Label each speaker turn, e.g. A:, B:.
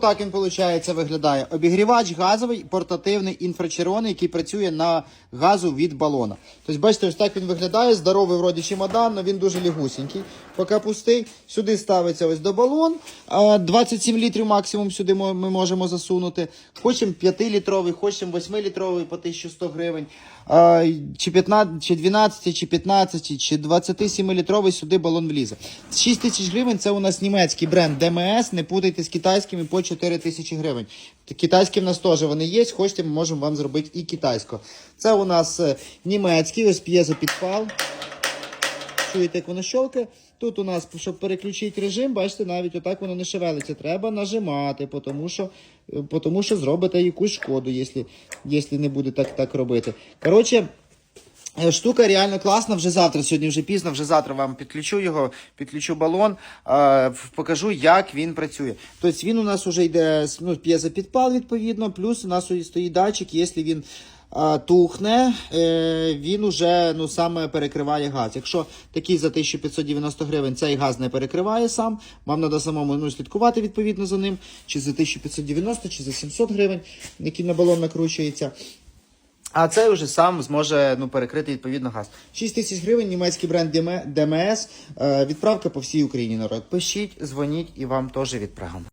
A: Так він виходить, виглядає. Обігрівач газовий, портативний, інфрачервоний, який працює на газу від балона. Тобто, бачите, ось так він виглядає. Здоровий вроді чемодан, але він дуже лігусенький. Поки пустий. Сюди ставиться ось до балон. 27 літрів максимум сюди ми можемо засунути. Хочемо 5-літровий, хочемо 8-літровий по 1100 гривень. Чи 15, чи 12, чи 15, чи 27-літровий сюди балон влізе. 6 тисяч гривень це у нас німецький бренд ДМС. Не путайте з китайськими по 4 тисячі гривень. Китайські в нас теж вони є. Хочете, ми можемо вам зробити і китайського. Це у нас е, німецький, ось п'єзопідпал. Чуєте, як воно щелкає. Тут у нас, щоб переключити режим, бачите, навіть отак воно не шевелиться. Треба нажимати, тому що, тому що зробите якусь шкоду, якщо, не буде так, так робити. Коротше, Е, Штука реально класна. Вже завтра, сьогодні вже пізно, вже завтра вам підключу його, підключу балон, е, покажу, як він працює. Тобто він у нас вже йде ну, п'єзопідпал, відповідно, плюс у нас стоїть датчик, якщо він тухне, е, він уже ну, саме перекриває газ. Якщо такий за 1590 гривень цей газ не перекриває сам, вам треба самому ну, слідкувати відповідно за ним, чи за 1590, чи за 700 гривень, який на балон накручується. А цей вже сам зможе ну, перекрити відповідно газ. 6 тисяч гривень, німецький бренд ДМС, е, відправка по всій Україні народ. Пишіть, дзвоніть і вам теж відправимо.